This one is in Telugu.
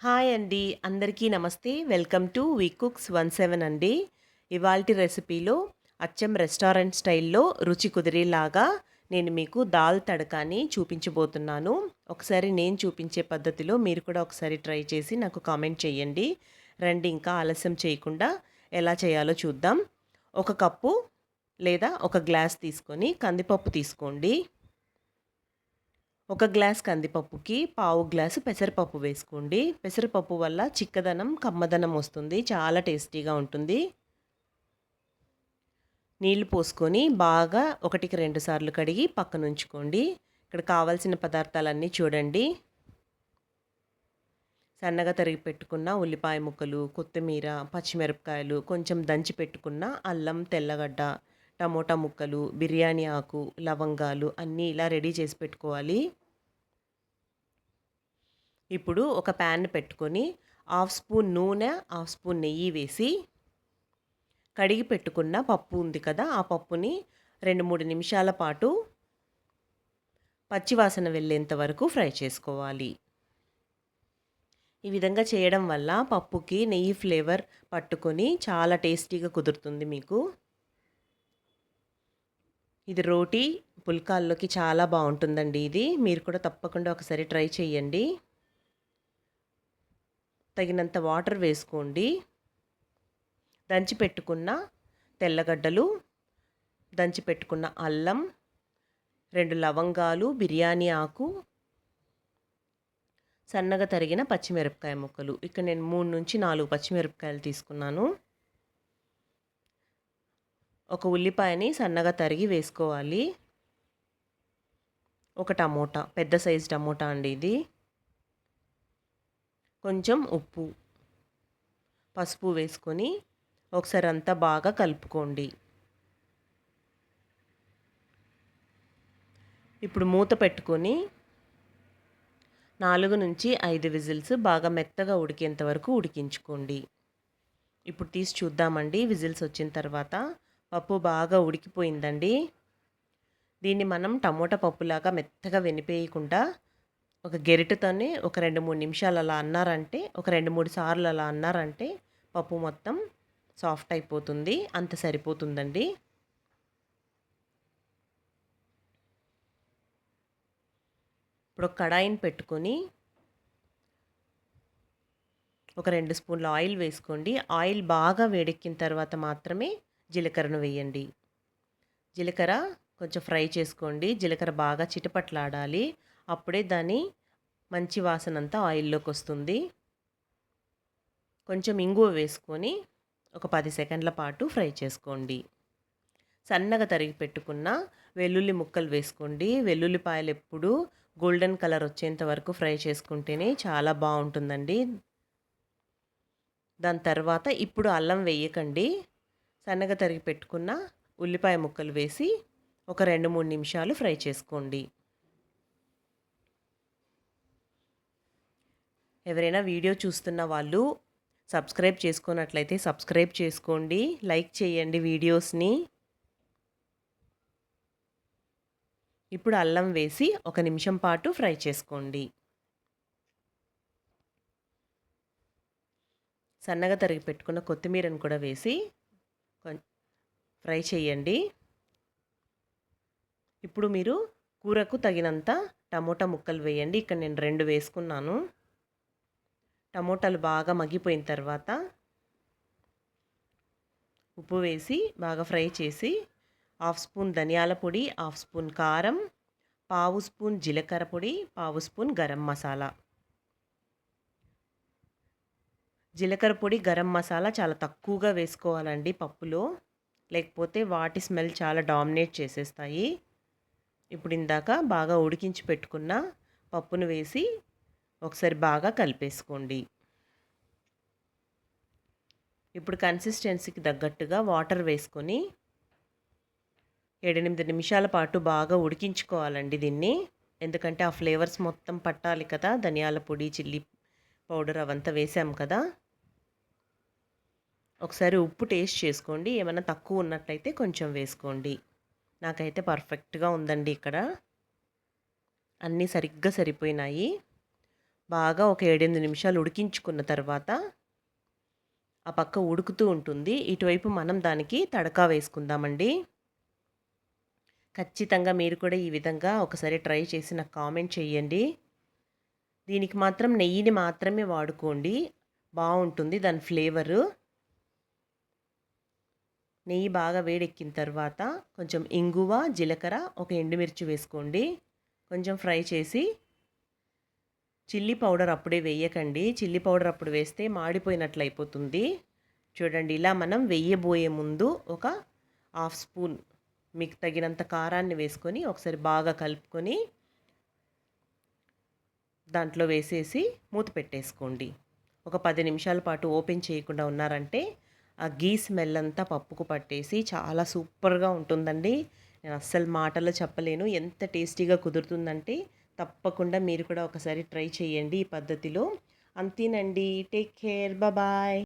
హాయ్ అండి. అందరికీ నమస్తే. Welcome to V cooks one seven అండి. ఇవాల్టి రెసిపీలో అచ్చం రెస్టారెంట్ స్టైల్లో రుచి కుదిరేలాగా నేను మీకు దాల్ తడకాని చూపించబోతున్నాను. ఒకసారి నేను చూపించే పద్ధతిలో మీరు కూడా ఒకసారి ట్రై చేసి నాకు కామెంట్ చేయండి. రండి ఇంకా ఆలస్యం చేయకుండా ఎలా చేయాలో చూద్దాం. ఒక కప్పు లేదా ఒక గ్లాస్ తీసుకొని కందిపప్పు తీసుకోండి. ఒక గ్లాస్ కందిపప్పుకి పావు గ్లాసు పెసరపప్పు వేసుకోండి. పెసరపప్పు వల్ల చిక్కదనం కమ్మదనం వస్తుంది. చాలా టేస్టీగా ఉంటుంది. నీళ్ళు పోసుకొని బాగా ఒకటికి రెండు సార్లు కడిగి పక్కన ఉంచుకోండి. ఇక్కడ కావాల్సిన పదార్థాలన్నీ చూడండి. సన్నగా తరిగి పెట్టుకున్న ఉల్లిపాయ ముక్కలు కొత్తిమీర పచ్చిమిరపకాయలు కొంచెం దంచి పెట్టుకున్న అల్లం తెల్లగడ్డ టమోటా ముక్కలు బిర్యానీ ఆకు లవంగాలు అన్నీ ఇలా రెడీ చేసి పెట్టుకోవాలి. ఇప్పుడు ఒక ప్యాన్ పెట్టుకొని హాఫ్ స్పూన్ నూనె హాఫ్ స్పూన్ నెయ్యి వేసి కడిగి పెట్టుకున్న పప్పు ఉంది కదా ఆ పప్పుని రెండు మూడు నిమిషాల పాటు పచ్చివాసన వెళ్ళేంత వరకు ఫ్రై చేసుకోవాలి. ఈ విధంగా చేయడం వల్ల పప్పుకి నెయ్యి ఫ్లేవర్ పట్టుకొని చాలా టేస్టీగా కుదురుతుంది మీకు. ఇది రోటీ పుల్కాల్లోకి చాలా బాగుంటుందండి ఇది. మీరు కూడా తప్పకుండా ఒకసారి ట్రై చేయండి తగినంత వాటర్ వేసుకోండి. దంచి పెట్టుకున్న తెల్లగడ్డలు దంచి పెట్టుకున్న అల్లం రెండు లవంగాలు బిర్యానీ ఆకు సన్నగా తరిగిన పచ్చిమిరపకాయ ముక్కలు. ఇక్కడ నేను మూడు నుంచి నాలుగు పచ్చిమిరపకాయలు తీసుకున్నాను. ఒక ఉల్లిపాయని సన్నగా తరిగి వేసుకోవాలి. ఒక టమోటా పెద్ద సైజు టమోటా అండి ఇది. కొంచెం ఉప్పు పసుపు వేసుకొని ఒకసారి అంతా బాగా కలుపుకోండి. ఇప్పుడు మూత పెట్టుకొని నాలుగు నుంచి ఐదు విజిల్స్ బాగా మెత్తగా ఉడికేంత వరకు ఉడికించుకోండి. ఇప్పుడు తీసి చూద్దామండి విజిల్స్ వచ్చిన తర్వాత పప్పు బాగా ఉడికిపోయిందండి. దీన్ని మనం టమోటా పప్పులాగా మెత్తగా వెనిపేయకుండా ఒక గెరిటతోనే ఒక రెండు మూడు నిమిషాలు అలా అన్నారంటే ఒక రెండు మూడు సార్లు అలా అన్నారంటే పప్పు మొత్తం సాఫ్ట్ అయిపోతుంది అంత సరిపోతుందండి. ఇప్పుడు కడాయిని పెట్టుకొని ఒక రెండు స్పూన్ల ఆయిల్ వేసుకోండి. ఆయిల్ బాగా వేడెక్కిన తర్వాత మాత్రమే జీలకర్రను వేయండి. జీలకర్ర కొంచెం ఫ్రై చేసుకోండి. జీలకర్ర బాగా చిటపట్లాడాలి. అప్పుడే దాని మంచి వాసన అంతా ఆయిల్లోకి వస్తుంది. కొంచెం ఇంగువ వేసుకొని ఒక పది సెకండ్ల పాటు ఫ్రై చేసుకోండి. సన్నగా తరిగి పెట్టుకున్న వెల్లుల్లి ముక్కలు వేసుకోండి. వెల్లుల్లిపాయలు ఎప్పుడు గోల్డెన్ కలర్ వచ్చేంత వరకు ఫ్రై చేసుకుంటేనే చాలా బాగుంటుందండి. దాని తర్వాత ఇప్పుడు అల్లం వేయకండి. సన్నగా తరిగి పెట్టుకున్న ఉల్లిపాయ ముక్కలు వేసి ఒక రెండు మూడు నిమిషాలు ఫ్రై చేసుకోండి. ఎవరైనా వీడియో చూస్తున్న వాళ్ళు సబ్స్క్రైబ్ చేసుకున్నట్లయితే సబ్స్క్రైబ్ చేసుకోండి లైక్ చేయండి వీడియోస్ని. ఇప్పుడు అల్లం వేసి ఒక నిమిషం పాటు ఫ్రై చేసుకోండి. సన్నగా తరిగి పెట్టుకున్న కొత్తిమీరను కూడా వేసి ఫ్రై చేయండి. ఇప్పుడు మీరు కూరకు తగినంత టమోటా ముక్కలు వేయండి. ఇక్కడ నేను రెండు వేసుకున్నాను. టమోటాలు బాగా మగ్గిపోయిన తర్వాత ఉప్పు వేసి బాగా ఫ్రై చేసి హాఫ్ స్పూన్ ధనియాల పొడి హాఫ్ స్పూన్ కారం పావు స్పూన్ జీలకర్ర పొడి పావు స్పూన్ గరం మసాలా. జీలకర్ర పొడి గరం మసాలా చాలా తక్కువగా వేసుకోవాలండి పప్పులో. లేకపోతే వాటి స్మెల్ చాలా డామినేట్ చేసేస్తాయి. ఇప్పుడు ఇందాక బాగా ఉడికించి పెట్టుకున్న పప్పును వేసి ఒకసారి బాగా కలిపేసుకోండి. ఇప్పుడు కన్సిస్టెన్సీకి తగ్గట్టుగా వాటర్ వేసుకొని ఏడెనిమిది నిమిషాల పాటు బాగా ఉడికించుకోవాలండి దీన్ని. ఎందుకంటే ఆ ఫ్లేవర్స్ మొత్తం పట్టాలి కదా. ధనియాల పొడి చిల్లీ పౌడర్ అవంతా వేసాం కదా. ఒకసారి ఉప్పు టేస్ట్ చేసుకోండి. ఏమైనా తక్కువ ఉన్నట్లయితే కొంచెం వేసుకోండి. నాకైతే పర్ఫెక్ట్గా ఉందండి ఇక్కడ. అన్నీ సరిగ్గా సరిపోయినాయి. బాగా ఒక ఏడెనిమిది నిమిషాలు ఉడికించుకున్న తర్వాత ఆ పక్క ఉడుకుతూ ఉంటుంది. ఇటువైపు మనం దానికి తడకా వేసుకుందామండి. ఖచ్చితంగా మీరు కూడా ఈ విధంగా ఒకసారి ట్రై చేసి నాకు కామెంట్ చేయండి. దీనికి మాత్రం నెయ్యిని మాత్రమే వాడుకోండి. బాగుంటుంది దాని ఫ్లేవరు. నెయ్యి బాగా వేడెక్కిన తర్వాత కొంచెం ఇంగువ జీలకర్ర ఒక ఎండుమిర్చి వేసుకోండి. కొంచెం ఫ్రై చేసి చిల్లీ పౌడర్ అప్పుడే వేయకండి. చిల్లీ పౌడర్ అప్పుడు వేస్తే మాడిపోయినట్లు అయిపోతుంది. చూడండి ఇలా మనం వెయ్యబోయే ముందు ఒక హాఫ్ స్పూన్ మీకు తగినంత కారాన్ని వేసుకొని ఒకసారి బాగా కలుపుకొని దాంట్లో వేసేసి మూత పెట్టేసుకోండి. ఒక పది నిమిషాల పాటు ఓపెన్ చేయకుండా ఉన్నారంటే ఆ గీ స్మెల్ అంతా పప్పుకు పట్టేసి చాలా సూపర్గా ఉంటుందండి. నేను అస్సలు మాటలు చెప్పలేను. ఎంత టేస్టీగా కుదురుతుందంటే తప్పకుండా మీరు కూడా ఒకసారి ట్రై చేయండి ఈ పద్ధతిలో. అంతేనండి. Take care. బాయ్.